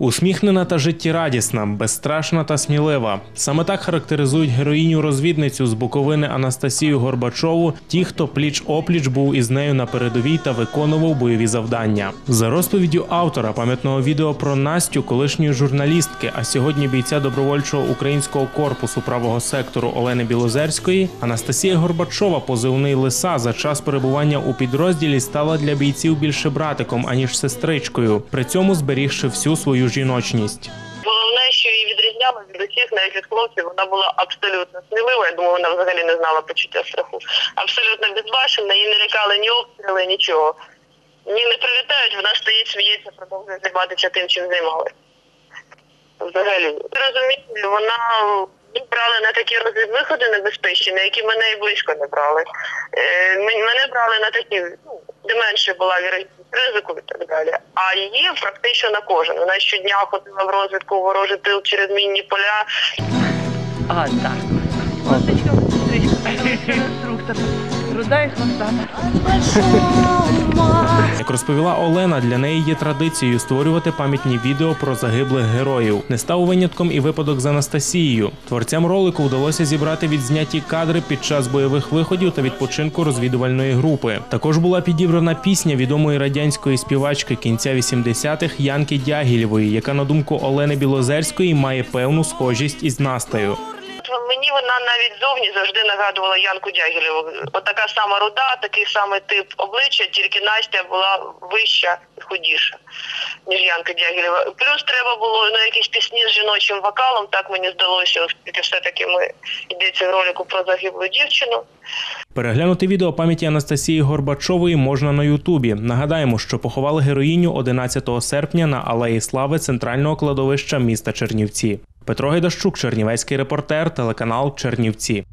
Усміхнена та життєрадісна, безстрашна та смілива. Саме так характеризують героїню розвідницю з Буковини Анастасію Горбачову, ті, хто пліч опліч був із нею на передовій та виконував бойові завдання. За розповіддю автора пам'ятного відео про Настю, колишньої журналістки, а сьогодні бійця добровольчого українського корпусу правого сектору Олени Білозерської, Анастасія Горбачова, позивний лиса, за час перебування у підрозділі стала для бійців більше братиком аніж сестричкою, при цьому зберігши всю свою жіночність. Головне, що її відрізняло від усіх, навіть від хлопців, вона була абсолютно смілива. Я думаю, вона взагалі не знала почуття страху. Абсолютно безбашена, її не лякали ні обстріли, нічого. Ні, не прилітають, вона стоїть, сміється, продовжує займатися тим, чим займалася. Взагалі. Розумієте, вона брали на такі розвідвиходи небезпечні, на які мене і близько не брали. Е, мене брали на такі, ну, де менше була вірогідність ризику і так далі. А її практично на кожен. Вона щодня ходила в розвідку ворожий тил через мінні поля. А, так. Сестричка, інструктор. Руда і хвостата. Як розповіла Олена, для неї є традицією створювати пам'ятні відео про загиблих героїв. Не став винятком і випадок з Анастасією. Творцям ролику вдалося зібрати відзняті кадри під час бойових виходів та відпочинку розвідувальної групи. Також була підібрана пісня відомої радянської співачки кінця 80-х Янки Дягілєвої, яка на думку Олени Білозерської має певну схожість із Настею. Вона навіть зовні завжди нагадувала Янку Дягілєву. От сама руда, такий самий тип обличчя, тільки Настя була вища і худіша, ніж Янка Дягілєва. Плюс треба було ну, якісь пісні з жіночим вокалом, так мені здалося, оскільки все-таки ми йдеться в ролику про загиблу дівчину. Переглянути відео пам'яті Анастасії Горбачової можна на Ютубі. Нагадаємо, що поховали героїню 11 серпня на Алеї Слави центрального кладовища міста Чернівці. Петро Гайдащук, Чернівецький репортер, телеканал Чернівці.